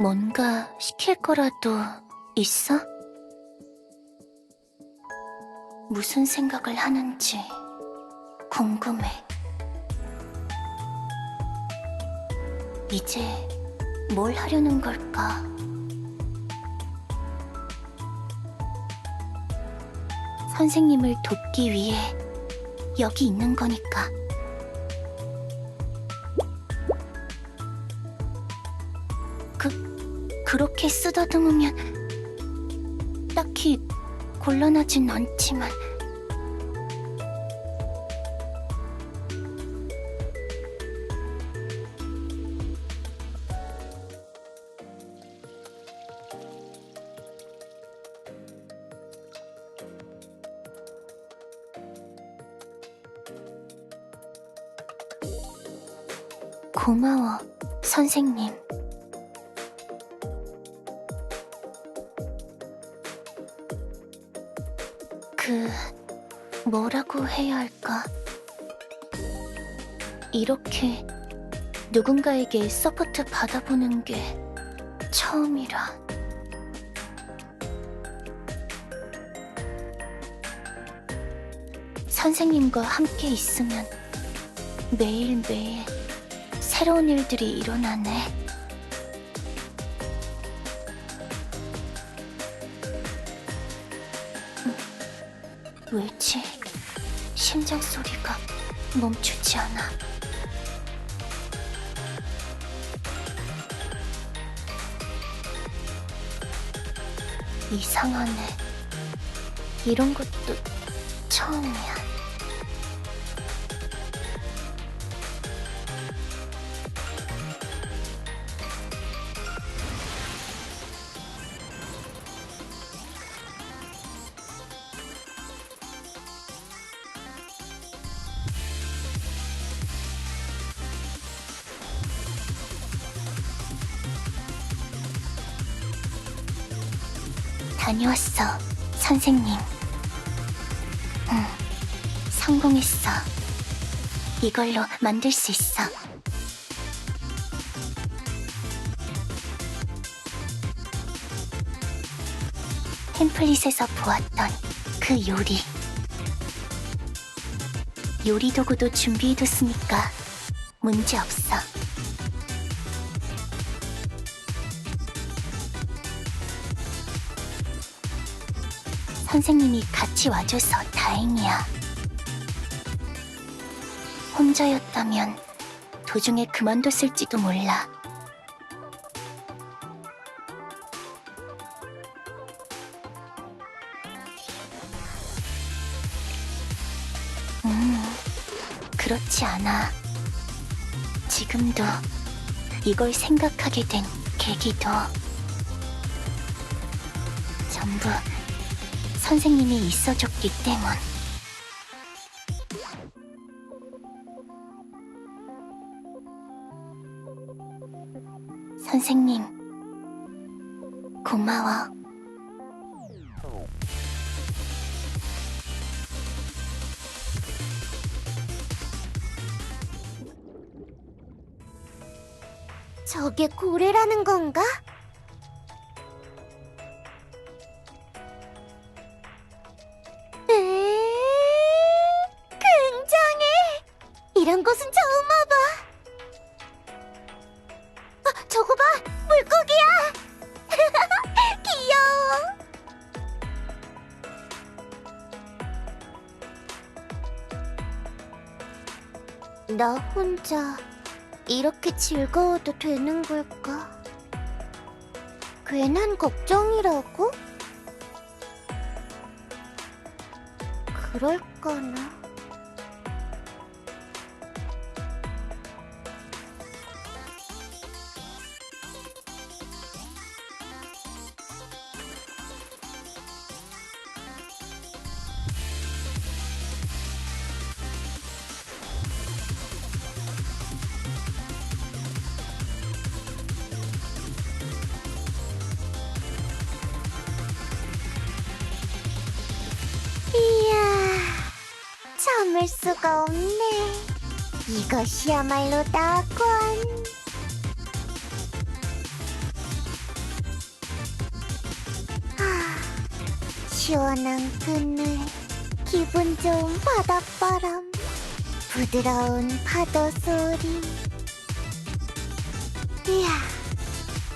뭔가 시킬 거라도 있어? 무슨 생각을 하는지 궁금해. 이제 뭘 하려는 걸까? 선생님을 돕기 위해 여기 있는 거니까. 그, 그렇게 쓰다듬으면 딱히 곤란하진 않지만. 고마워, 선생님. 뭐라고 해야 할까? 이렇게 누군가에게 서포트 받아보는 게 처음이라. 선생님과 함께 있으면 매일매일 새로운 일들이 일어나네. 음, 왜지? 심장 소리가 멈추지 않아. 이상하네. 이런 것도 처음이야. 다녀왔어, 선생님. 응, 성공했어. 이걸로 만들 수 있어. 템플릿에서 보았던 그 요리. 요리 도구도 준비해뒀으니까 문제 없어. 선생님이 같이 와줘서 다행이야. 혼자였다면 도중에 그만뒀을지도 몰라. 음, 그렇지 않아. 지금도 이걸 생각하게 된 계기도 전부 선생님이 있어줬기 때문. 선생님, 고마워. 저게 고래라는 건가? 나 혼자 이렇게 즐거워도 되는 걸까? 괜한 걱정이라고? 그럴까나? 참을 수가 없네. 이것이야말로 낙원. 아, 시원한 그늘, 기분 좋은 바닷바람, 부드러운 파도 소리. 이야,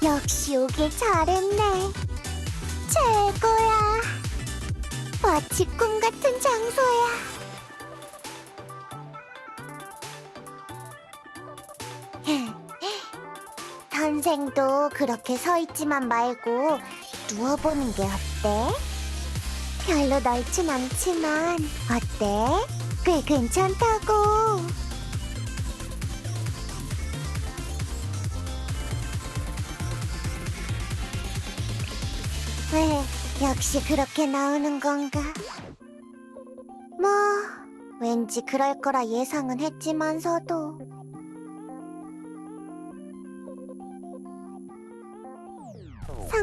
역시 오길 잘했네. 최고야. 마치 꿈 같은 장소야. 선생도 그렇게 서 있지만 말고 누워보는 게 어때? 별로 넓진 않지만 어때? 꽤 괜찮다고. 왜 역시 그렇게 나오는 건가? 뭐 왠지 그럴 거라 예상은 했지만서도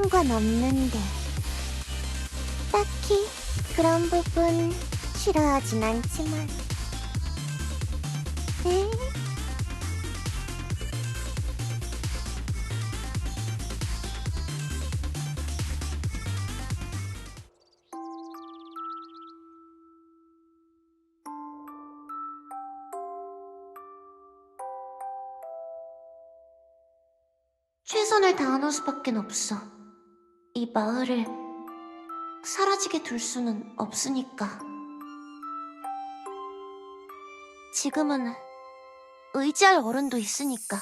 상관없는데 딱히 그런 부분 싫어하진 않지만 에? 최선을 다하는 수밖엔 없어. 이 마을을 사라지게 둘 수는 없으니까. 지금은 의지할 어른도 있으니까.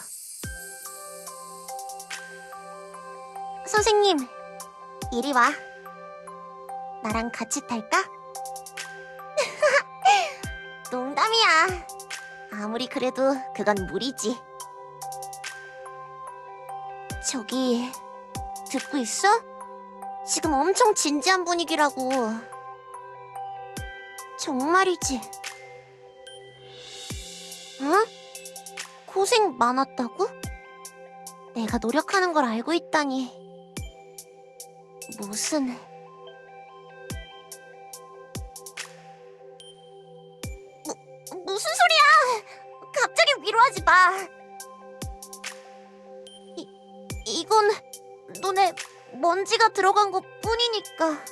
선생님, 이리 와. 나랑 같이 탈까? 농담이야. 아무리 그래도 그건 무리지. 저기 듣고 있어? 지금 엄청 진지한 분위기라고. 정말이지. 응? 고생 많았다고? 내가 노력하는 걸 알고 있다니. 무슨... 무, 무슨 소리야! 갑자기 위로하지 마! 이건 눈에 먼지가 들어간 것 뿐이니까.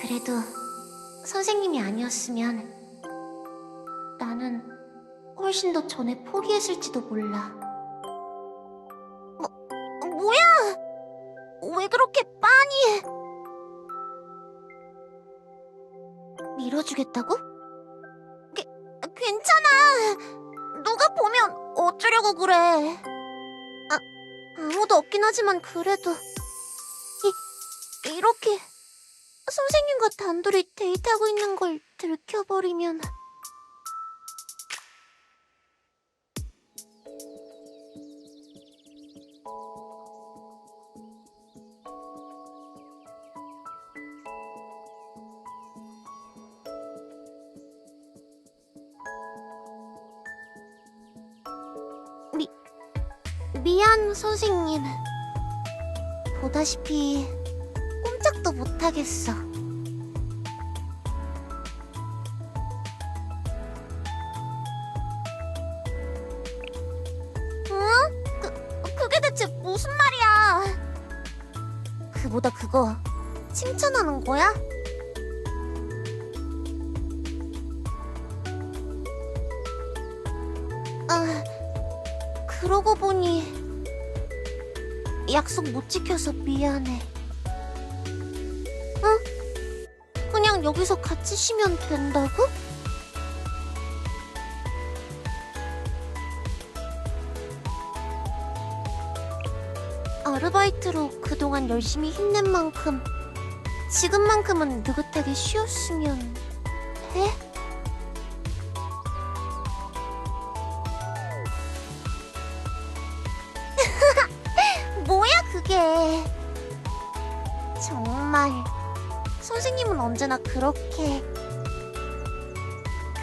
그래도 선생님이 아니었으면 나는 훨씬 더 전에 포기했을지도 몰라. 뭐, 뭐야? 왜 그렇게 빤히 밀어주겠다고? 게, 괜찮아. 누가 보면 어쩌려고 그래. 아, 아무도 없긴 하지만 그래도 이, 이렇게 선생님과 단둘이 데이트하고 있는 걸 들켜버리면 미안, 선생님. 보다시피 꼼짝도 못하겠어. 응? 그, 그게 대체 무슨 말이야? 그보다 그거 칭찬하는 거야? 아, 그러고 보니 약속 못 지켜서 미안해. 응? 그냥 여기서 같이 쉬면 된다고? 아르바이트로 그동안 열심히 힘낸 만큼 지금만큼은 느긋하게 쉬었으면 해? 그게 정말. 선생님은 언제나 그렇게.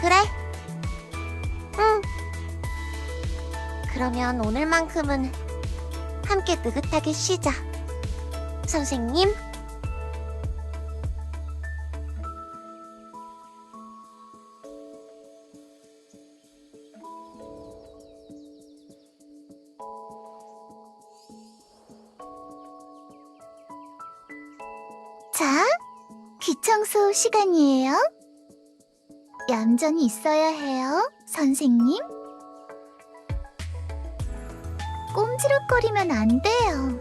그래? 응. 그러면 오늘만큼은 함께 느긋하게 쉬자. 선생님 자, 귀청소 시간이에요. 얌전히 있어야 해요, 선생님. 꼼지락거리면 안 돼요.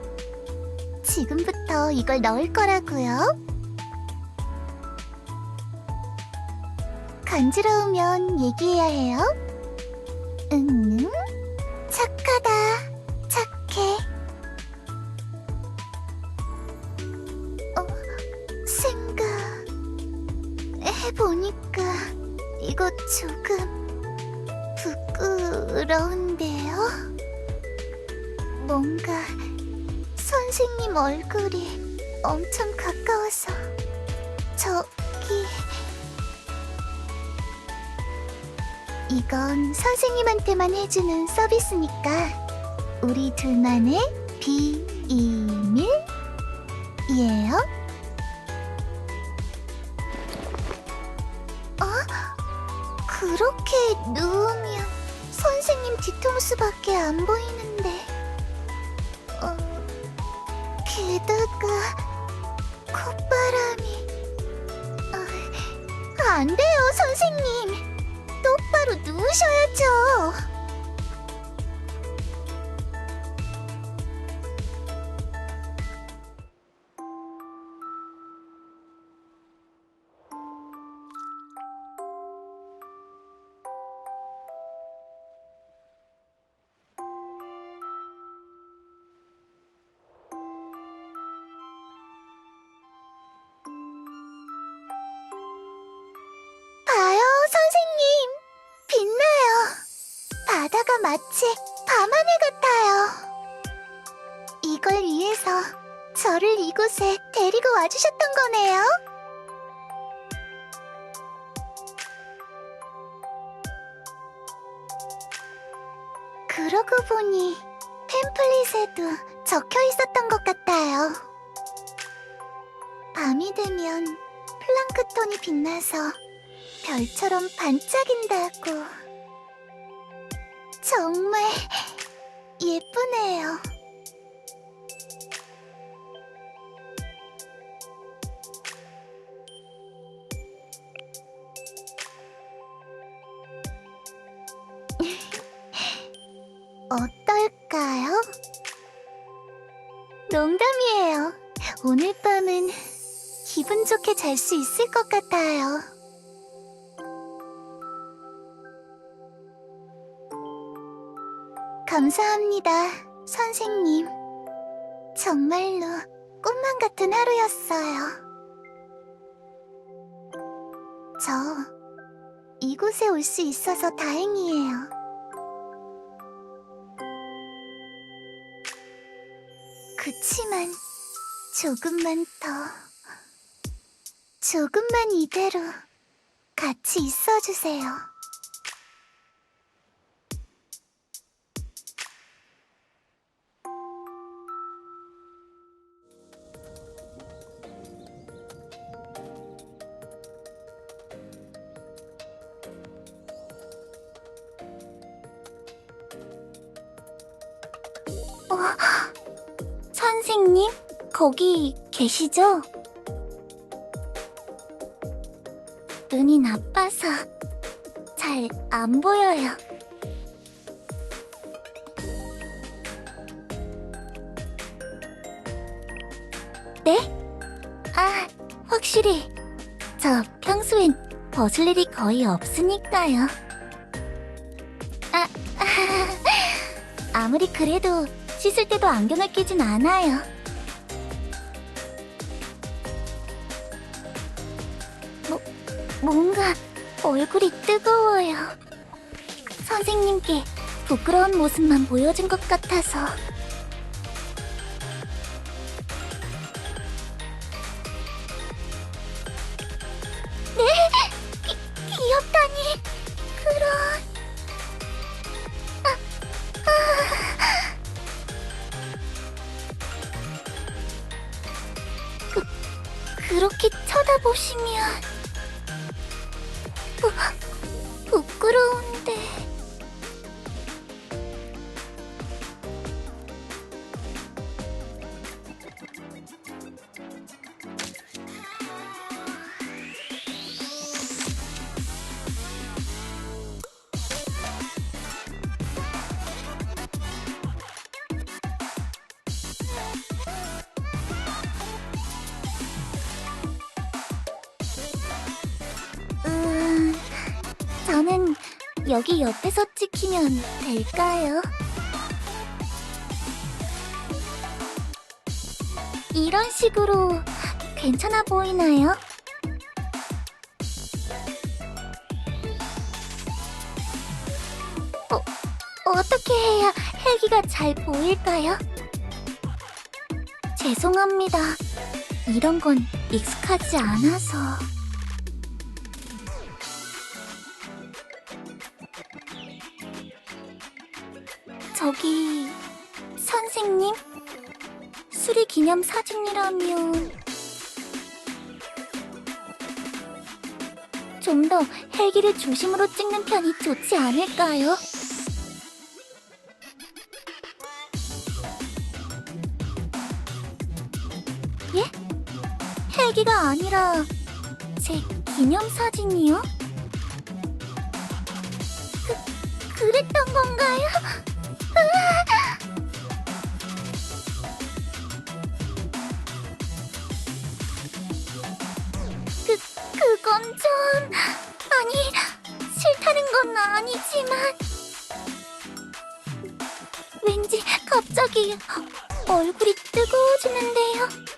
지금부터 이걸 넣을 거라고요. 간지러우면 얘기해야 해요. 응, 착 해보니까 이거 조금 부끄러운데요? 뭔가 선생님 얼굴이 엄청 가까워서 저기 이건 선생님한테만 해주는 서비스니까 우리 둘만의 비밀이에요. 그렇게 누우면 선생님 뒤통수밖에 안 보이는데. 어, 게다가 콧바람이. 어, 안 돼요, 선생님. 똑바로 누우셔야죠. 마치 밤하늘 같아요. 이걸 위해서 저를 이곳에 데리고 와주셨던 거네요. 그러고 보니 팸플릿에도 적혀 있었던 것 같아요. 밤이 되면 플랑크톤이 빛나서 별처럼 반짝인다고. 정말 예쁘네요. 어떨까요? 농담이에요. 오늘 밤은 기분 좋게 잘 수 있을 것 같아요. 감사합니다, 선생님. 정말로 꿈만 같은 하루였어요. 저 이곳에 올 수 있어서 다행이에요. 그치만 조금만 더, 조금만 이대로 같이 있어주세요. 선생님, 거기 계시죠? 눈이 나빠서 잘 안 보여요. 네? 아, 확실히. 저 평소엔 벗을 일이 거의 없으니까요. 아, 아무리 그래도 씻을 때도 안경을 끼진 않아요. 뭐, 뭔가 얼굴이 뜨거워요. 선생님께 부끄러운 모습만 보여준 것 같아서. 그렇게 쳐다보시면 부, 부끄러운데 여기 옆에서 찍히면 될까요? 이런 식으로 괜찮아 보이나요? 어, 어떻게 해야 헬기가 잘 보일까요? 죄송합니다. 이런 건 익숙하지 않아서. 저기, 선생님? 수리 기념 사진이라면. 좀 더 헬기를 중심으로 찍는 편이 좋지 않을까요? 예? 헬기가 아니라 제 기념 사진이요? 그, 그랬던 건가요? 갑자기 얼굴이 뜨거워지는데요.